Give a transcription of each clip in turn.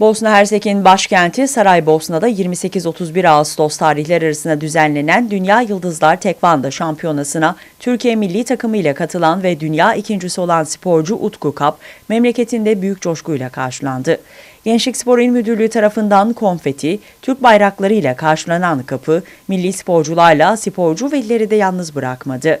Bosna Hersek'in başkenti Saraybosna'da 28-31 Ağustos tarihleri arasında düzenlenen Dünya Yıldızlar Tekvando Şampiyonası'na Türkiye milli takımı ile katılan ve dünya ikincisi olan sporcu Utku Kap memleketinde büyük coşkuyla karşılandı. Gençlik Spor İl Müdürlüğü tarafından konfeti, Türk bayrakları ile karşılanan kapı, milli sporcularla sporcu velileri de yalnız bırakmadı.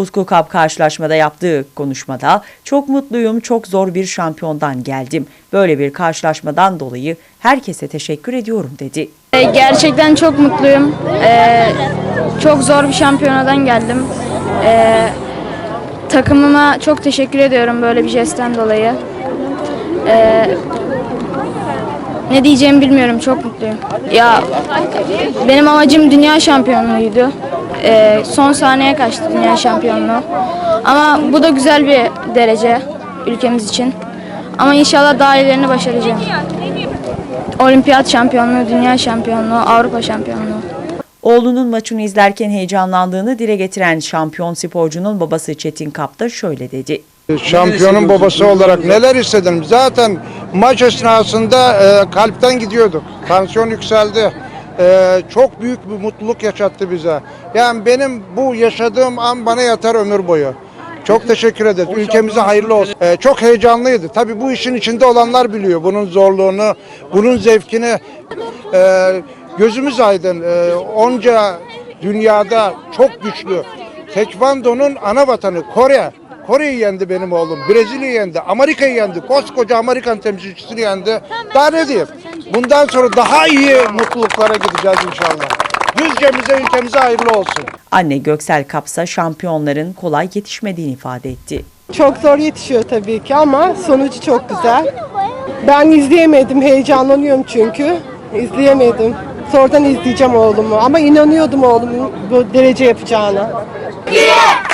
Utku Kap karşılaşmada yaptığı konuşmada çok mutluyum, çok zor bir şampiyondan geldim. Böyle bir karşılaşmadan dolayı herkese teşekkür ediyorum dedi. E, Gerçekten çok mutluyum. E, çok zor bir şampiyonadan geldim. E, takımıma çok teşekkür ediyorum böyle bir jestten dolayı. E, ne diyeceğimi bilmiyorum. Çok mutluyum. Ya benim amacım dünya şampiyonluğuydu. E, son sahneye kaçtı dünya şampiyonluğu. Ama bu da güzel bir derece ülkemiz için. Ama inşallah daha iyilerini başaracağım. Olimpiyat şampiyonluğu, dünya şampiyonluğu, Avrupa şampiyonluğu. Oğlunun maçını izlerken heyecanlandığını dile getiren şampiyon sporcunun babası Çetin Kap da şöyle dedi. Şampiyonun babası olarak neler istedim. Zaten maç esnasında e, kalpten gidiyorduk. Tansiyon yükseldi. E, çok büyük bir mutluluk yaşattı bize. Yani benim bu yaşadığım an bana yatar ömür boyu. Çok teşekkür ederiz. Ülkemize hayırlı olsun. E, çok heyecanlıydı. Tabii bu işin içinde olanlar biliyor bunun zorluğunu, bunun zevkini. E, gözümüz aydın. E, onca dünyada çok güçlü. Tekvando'nun ana vatanı Kore. Kore'yi yendi benim oğlum. Brezilya'yı yendi. Amerika'yı yendi. Koskoca Amerikan temsilcisini yendi. Daha ne diyeyim? Bundan sonra daha iyi mutluluklara gideceğiz inşallah. Düzcemize, ülkemize hayırlı olsun. Anne Göksel Kapsa şampiyonların kolay yetişmediğini ifade etti. Çok zor yetişiyor tabii ki ama sonucu çok güzel. Ben izleyemedim, heyecanlanıyorum çünkü. İzleyemedim. Sonradan izleyeceğim oğlumu ama inanıyordum oğlumun bu derece yapacağına. Yeah!